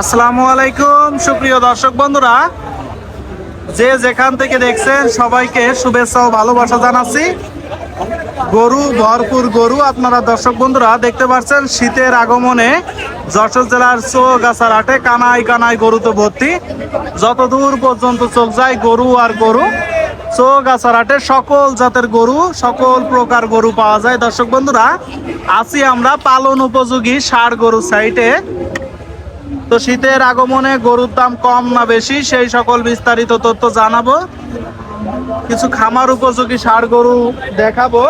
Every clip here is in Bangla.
আসসালামু আলাইকুম, সুপ্রিয় দর্শক বন্ধুরা। যে যেখান থেকে দেখছেন, সবাইকে শুভেচ্ছা ও ভালোবাসা জানাচ্ছি। গরু, ভরপুর গরু, আপনারা দর্শক বন্ধুরা দেখতে পাচ্ছেন, শীতের আগমনে যশোর জেলার চৌগাছার হাটে কানাই কানাই গরুতে ভর্তি। যত দূর পর্যন্ত চোখ যায় গরু আর গরু চৌগাছার হাটে সকল জাতের গরু, সকল প্রকার গরু পাওয়া যায়। দর্শক বন্ধুরা, আছি আমরা পালন উপযোগী ষাড় গরু সাইটে। তো শীতের আগমনে গরুর দাম কম না বেশি, সেই সকল বিস্তারিত তথ্য জানাব। কিছু খামার উপযোগী ষাড় গরু দেখাবো।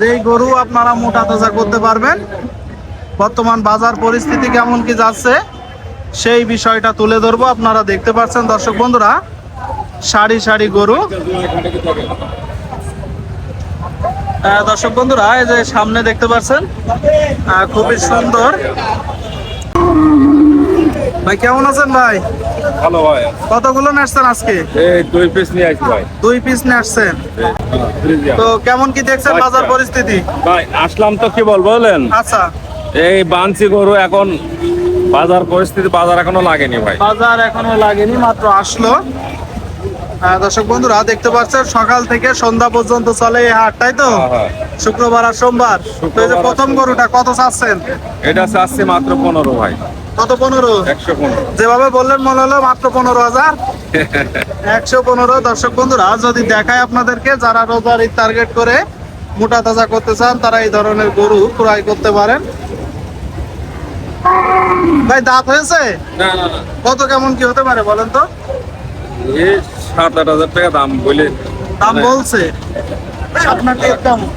যেই গরু আপনারা মোটা তাজা করতে পারবেন। বর্তমান বাজার পরিস্থিতি কেমন কি যাচ্ছে, সেই বিষয়টা তুলে ধরবো। আপনারা দেখতে পাচ্ছেন, দর্শক বন্ধুরা সারি সারি গরু। দর্শক বন্ধুরা এই যে সামনে দেখতে পাচ্ছেন খুবই সুন্দর। ভাই কেমন আছেন ভাই? ভালো ভাই। কতগুলো নাচছেন আজকে? দুই পিস নিয়ে আসি ভাই। দুই পিস নাচছেন তো কেমন কি দেখছেন বাজার পরিস্থিতি? ভাই আসলাম তো কি বলব বলেন? আচ্ছা। এই বানচি গরু এখন বাজার পরিস্থিতি বাজার এখনও লাগেনি ভাই। বাজার এখনও লাগেনি মাত্র আসলো। দর্শক বন্ধুরা দেখতে পাচ্ছেন সকাল থেকে সন্ধ্যা পর্যন্ত চলে এই হাট তাই তো? হ্যাঁ, হ্যাঁ। শুক্রবার আর সোমবার। তো এই যে প্রথম গরুটা কত চাচ্ছেন? এটা চাচ্ছি মাত্র পনেরো ভাই। কত পনেরো? একশো পনেরো। যেভাবে বললেন মনে হলো মাত্র পনেরো হাজার। একশো পনেরো দর্শক বন্ধুরা যদি দেখায় আপনাদেরকে যারা রোজার টার্গেট করে মোটা তাজা করতে চান তারা এই ধরনের গরু ক্রয় করতে পারেন। ভাই দাঁত হয়েছে? কত কেমন কি হতে পারে বলেন তো? সাত আট হাজার টাকা দাম বলে দাম বলছে। আপনার নিয়ত কেমন?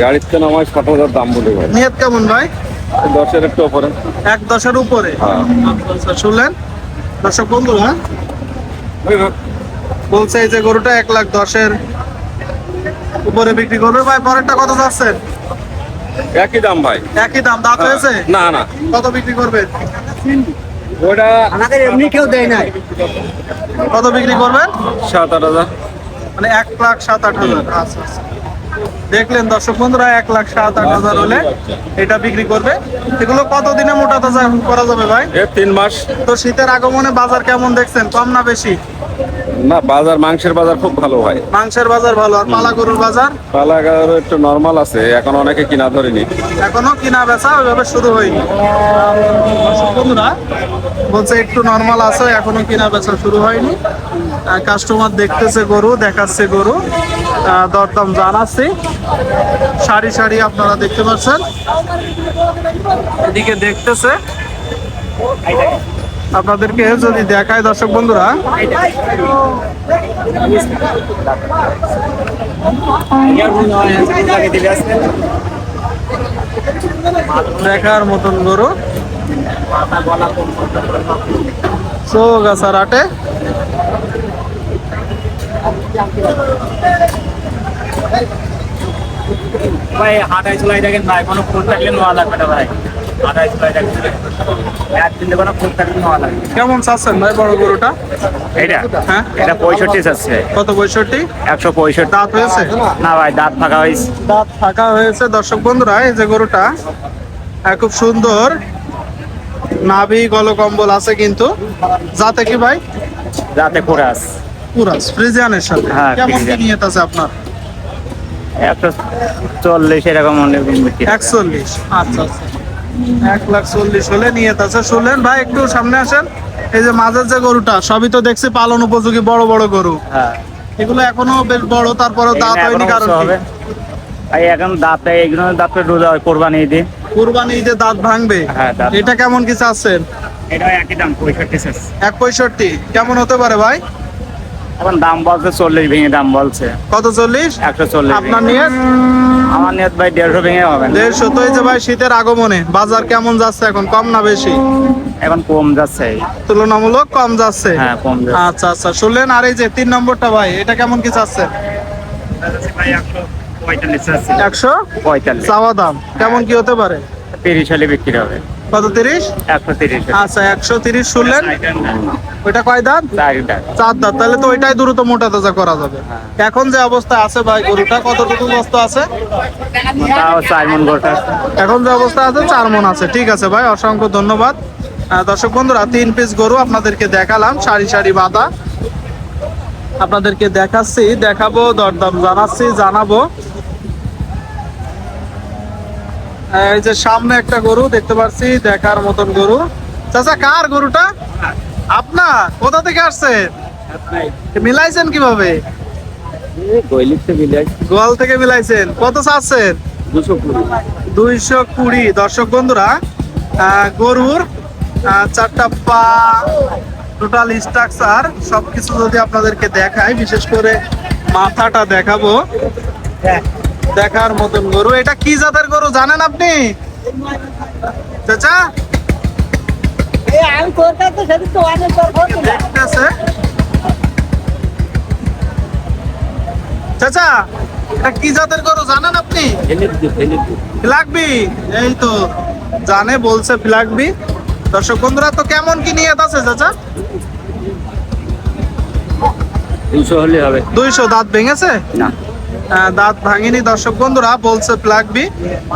গাড়ির তো নামায় সাত হাজার দাম বলে ভাই। নিয়ত কেমন ভাই? দশের একটু ওপরে। এক দশের উপরে? হ্যাঁ। আচ্ছা, শুনলেন? দর্শক বন্ধুরা বলছে এই যে গরুটা এক লাখ দশের উপরে বিক্রি করবে। ভাই পরেরটা কত যাচ্ছেন একই দাম ভাই। একই দাম দাঁত হয়েছে? না না। কত বিক্রি করবেন ওটা আমাদের এমনি কেউ দেয় নাই। কত বিক্রি করবেন? সাত আট হাজার। মানে এক লাখ সাত আট হাজার। আচ্ছা আচ্ছা। দেখলেন দর্শক বন্ধুরা এক লাখ সাত আট হাজার হলে এটা বিক্রি করবে। এগুলো কতদিনে মোটা তাজা করা যাবে ভাই? তিন মাস। তো শীতের আগমনে বাজার কেমন দেখছেন? কম না বেশি? না বাজার মাংসের বাজার খুব ভালো ভাই মাংসের বাজার ভালো আর পালা গরুর বাজার? পালাগার একটু নর্মাল আছে এখন অনেকে কিনা ধরেনি। এখনও কিনা বেচা ওইভাবে শুরু হয়নি। বন্ধুরা বলছে একটু নর্মাল আছে এখনও কিনা বেচা শুরু হয়নি। কাস্টমার দেখতেছে গরু দেখাচ্ছে গরু দরদাম জানাচ্ছি। সারি সারি আপনারা দেখতে পাচ্ছেন। এদিকে দেখতেছে। আপনাদেরকে যদি দেখায়, দর্শক বন্ধুরা। দেখার মতন গরু। চৌগাছার আটে ভাই হাটাই চলাই দেখেন ভাই, কোনো ফুল থাকলে নোয়া লাগবে না ভাই। কেমন চাচ্ছেন ভাই বড় গরুটা? এটা হ্যাঁ? এটা পঁয়ষট্টি কত পঁয়ষট্টি? একশো পঁয়ষট্টি। দাঁত হয়েছে? না ভাই দাঁত ফাঁকা হয়েছে। দাঁত ফাঁকা হয়েছে। দর্শক বন্ধুরা এই যে গরুটা খুব সুন্দর। নাভি গলকম্বল আছে কিন্তু। যাতে কি ভাই? যাতে করে আস পুরা ফ্রিজিয়ানের সাথে। হ্যাঁ, কেমন কি নিয়ত আছে আপনার? একশো চল্লিশ এরকম একচল্লিশ আচ্ছা আচ্ছা। এক লাখ চল্লিশ হলে নিয়ত আছে। শুনলেন ভাই একটু সামনে আসেন। এই যে মাঝের যে গরুটা সবই তো দেখছি পালন উপযোগী বড় বড় গরু। হ্যাঁ। এগুলো এখনও বেশ বড় তারপরে দাঁত হয়নি কারণ হবে। ভাই এখন দাঁতে এইগুলো দাঁতে রোজা হয় কোরবানি ঈদে। কুরবানি ঈদে দাঁত ভাঙবে? হ্যাঁ, এটা কেমন কি চাচ্ছেন? এটা একই দাম পঁয়ষট্টি এক পঁয়ষট্টি। কেমন হতে পারে ভাই? এখন দাম বলছে চল্লিশ ভেঙে দাম বলছে। কত চল্লিশ? একশো চল্লিশ আপনার নিয়ে আমার নিয়ত ভাই দেড়শো ভেঙে হবে দেড়শো তো এই যে ভাই শীতের আগমনে বাজার কেমন যাচ্ছে এখন? কম না বেশি? এখন কম যাচ্ছে। তুলনামূলক কম যাচ্ছে? হ্যাঁ কম যাচ্ছে। আচ্ছা আচ্ছা শুনলেন? আর এই যে তিন নম্বরটা ভাই এটা কেমন কি চাচ্ছে? ভাই একশো? পঁয়তাল্লিশ। চাওয়া দাম কেমন কি হতে পারে? তিরিশ বিক্রি হবে। কত তিরিশ? একশো তিরিশ। আচ্ছা একশো তিরিশ শুনলেন? ওইটা কয় দাঁত? চার দাঁত। তাহলে তো ওইটাই দ্রুত মোটা তাজা করা যাবে। এখন যে অবস্থা আছে ভাই গরুটা কতটুকু বস্তা আছে? এখন যে অবস্থা আছে চার মন আছে। ঠিক আছে ভাই অসংখ্য ধন্যবাদ। দর্শক বন্ধুরা তিন পিস গরু আপনাদেরকে দেখালাম সারি সারি বাঁধা। আপনাদেরকে দেখাচ্ছি দেখাবো দরদাম জানাচ্ছি জানাব। এই যে সামনে একটা গরু দেখতে পাচ্ছি দেখার মতন গরু। চাচা কার গরুটা? আপনার? কোথা থেকে আসছে মিলাইছেন কীভাবে? গোয়াল থেকে মিলাইছেন। কত চাচ্ছেন? দুইশো কুড়ি। দর্শক বন্ধুরা গরুর চারটা পা টোটাল স্ট্রাকচার সবকিছু যদি আপনাদেরকে দেখায় বিশেষ করে মাথাটা দেখাবো। দেখার মতন গরু। এটা কি জাতের গরু জানেন আপনি? চাচা? চাচা এটা কি জাতের গরু জানেন আপনি? ফ্লাগবি। এই তো জানে বলছে ফ্লাগবি। দর্শক বন্ধুরা তো কেমন কি নিয়ত আছে চাচা? দুশো হলে হবে। দুইশো দাঁত ভেঙেছে? না। দাঁত ভাঙেনি। দর্শক বন্ধুরা বলছে প্লাগবি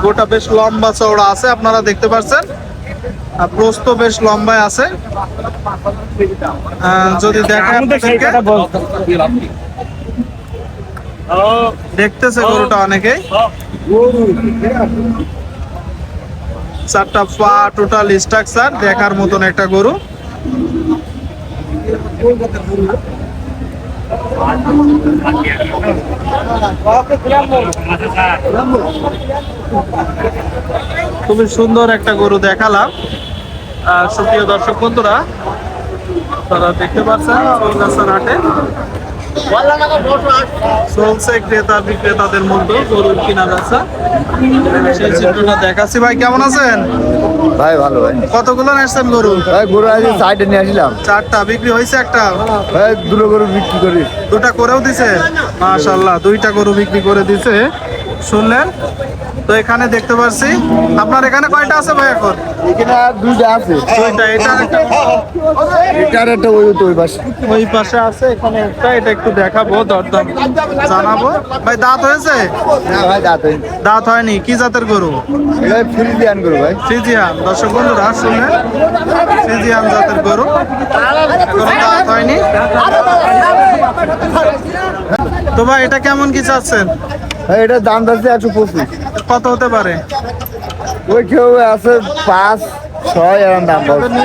গোটা বেশ লম্বা চওড়া আছে আপনারা দেখতে পাচ্ছেন। আর প্রস্থ বেশ লম্বায় আছে। আহ, যদি দেখেন দেখতেছে গরুটা অনেকেই। চারটা পা টোটাল স্ট্রাকচার দেখার মতন একটা গরু। খুবই সুন্দর একটা গরু দেখালাম। সুপ্রিয় দর্শক বন্ধুরা তারা দেখতে পাচ্ছেন কলকাতার হাটে। চলছে ক্রেতা বিক্রেতাদের কিনা সেই দেখাচ্ছি। ভাই, কেমন আছেন? ভাই ভালো ভাই। কতগুলো আসছেন গরু? ভাই গরু আজ সাইডে নিয়ে আসলাম। চারটা। বিক্রি হয়েছে একটা? ভাই দুটো গরু বিক্রি করি। দুটা করেও দিছে? মাশাল্লাহ দুইটা গরু বিক্রি করে দিছে। শুনলেন? তো এখানে দেখতে পাচ্ছি আপনার এখানে কয়টা আছে ভাই এখন? এখানে দুইটা আছে। দুইটা এটা একটা এটার একটা ওই পাশে। ওই পাশে আছে এখানে একটা এটা একটু দেখাবো দরদাম জানাব। ভাই দাঁত হয়েছে? ভাই দাঁত দাঁত হয়নি কি জাতের গরু? এটা ফ্রি দিয়ান গরু ভাই। ফ্রিজিয়ান। দর্শক বন্ধুরা শুনলেন ফ্রিজিয়ান জাতের গরু। এখনও দাঁত হয়নি? তো ভাই এটা কেমন কি চাচ্ছেন? ভাই এটার দাম যাচ্ছে একশো পঁচিশ। কত হতে পারে? ওই কেউ আছে পাঁচ ছয় এরকম দাম বলছে।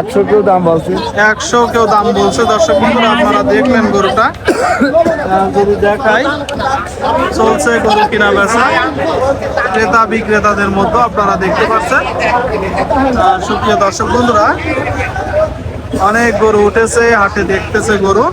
একশো কেউ দাম বলছে। একশো কেউ দাম বলছে। দর্শক বন্ধুরা আপনারা দেখলেন গরুটা। গরু দেখাই। চলছে গরু কিনা বেচা। ক্রেতা বিক্রেতাদের মধ্যে আপনারা দেখতে পাচ্ছেন। সুপ্রিয় দর্শক বন্ধুরা অনেক গরু উঠেছে হাটে দেখতেছে গরু।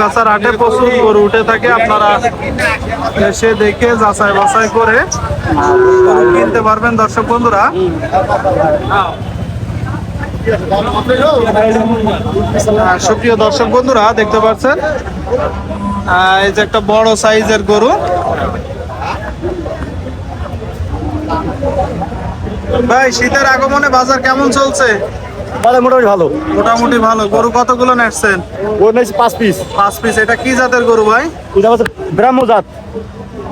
গাছার হাটে প্রচুর গরু উঠে থাকে, আপনারা এসে দেখে যাচাই বাছাই করে কিনতে পারবেন, দর্শক বন্ধুরা। সুপ্রিয় দর্শক বন্ধুরা, দেখতে পাচ্ছেন এই যে একটা বড় সাইজের গরু। ভাই শীতের আগমনে বাজার কেমন চলছে? বাজার মোটামুটি ভালো। মোটামুটি ভালো। গরু কতগুলো নেটছেন? ওর নিয়েছে পাঁচ পিস। পাঁচ পিস। এটা কি জাতের গরু ভাই? এটা হচ্ছে ব্রাহ্ম জাত।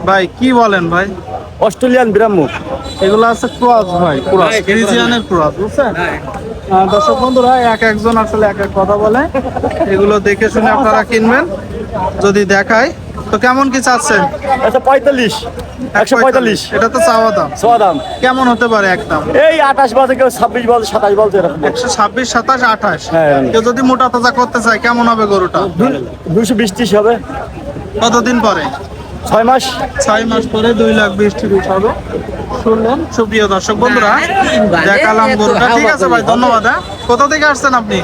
ভাই কি বলেন ভাই? অস্ট্রেলিয়ান ব্রাহ্ম। এগুলো আছে ক্রস ভাই ক্রস। ফ্রিজিয়ানের ক্রস বুঝছেন? দর্শক বন্ধুরা এক একজন আসলে এক এক কথা বলে। এগুলো দেখে শুনে আপনারা কিনবেন। যদি দেখায়। তো কেমন কি চাচ্ছেন? আচ্ছা পঁয়তাল্লিশ। একশো পঁয়তাল্লিশ। এটা তো চাওয়া দাম। ছ দাম। কেমন হতে পারে একদম এই আঠাশ বাজে কেউ ছাব্বিশ বাজে সাতাশ বাজে এরকম একশো ছাব্বিশ সাতাশ আঠাশ। হ্যাঁ, কেউ যদি মোটা তাজা করতে চায় কেমন হবে গরুটা? দুশো বিশ ত্রিশ হবে। কতদিন পরে? ছয় মাস। ছয় মাস পরে দুই লাখ বিশ তিরিশ হবে। শুনলেন? সুপ্রিয় দর্শক বন্ধুরা দেখালাম গরুটা। ঠিক আছে ভাই ধন্যবাদ হ্যাঁ। কোথা থেকে আসছেন আপনি?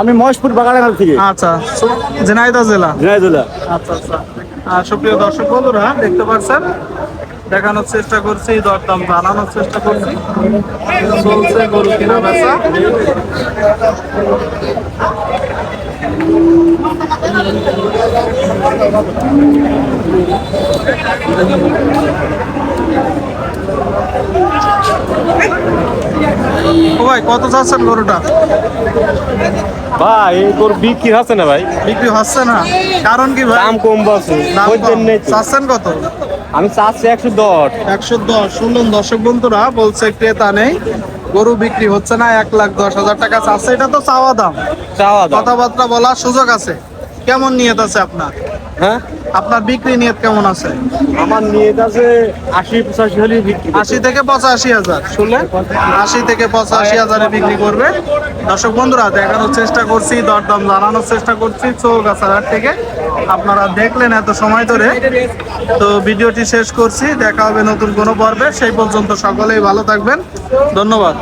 আমি মহেশপুর বাগানাঘাট থেকে। আচ্ছা ঝিনাইদহ জেলা। ঝিনাইদুল্লাহ আচ্ছা আচ্ছা। আর সুপ্রিয় দর্শক বন্ধুরা দেখতে পাচ্ছেন দেখানোর চেষ্টা করছি দরদাম জানানোর চেষ্টা করছি। চলছে গরু কিনা বেচা। ও ভাই কত চাচ্ছেন গরুটা? ভাই এই গরু বিক্রি হচ্ছে না ভাই। বিক্রি হচ্ছে না। কারণ কি ভাই? দাম কম কম। চাচ্ছেন কত? আমি চাচ্ছি একশো দশ। একশো দশ। শুনলেন দর্শক বন্ধুরা বলছে ক্রেতা নেই গরু বিক্রি হচ্ছে না এক লাখ দশ হাজার টাকা চাচ্ছে। এটা তো চাওয়া দাম। চাওয়া দাম। কথাবার্তা বলার সুযোগ আছে। কেমন নিয়ত আছে আপনার? হ্যাঁ? আপনার বিক্রি নিয়ত কেমন আছে? আমার নিয়ে আছে আশি পঁচাশি হলে বিক্রি আশি থেকে পঁচাশি হাজার। শুনলেন? আশি থেকে পঁচাশি হাজারে বিক্রি করবে। দর্শক বন্ধুরা দেখানোর চেষ্টা করছি দরদাম জানানোর চেষ্টা করছি চৌগাছার থেকে। আপনারা দেখলেন এত সময় ধরে। তো ভিডিওটি শেষ করছি দেখা হবে নতুন কোনো পর্বে। সেই পর্যন্ত সকলেই ভালো থাকবেন। ধন্যবাদ।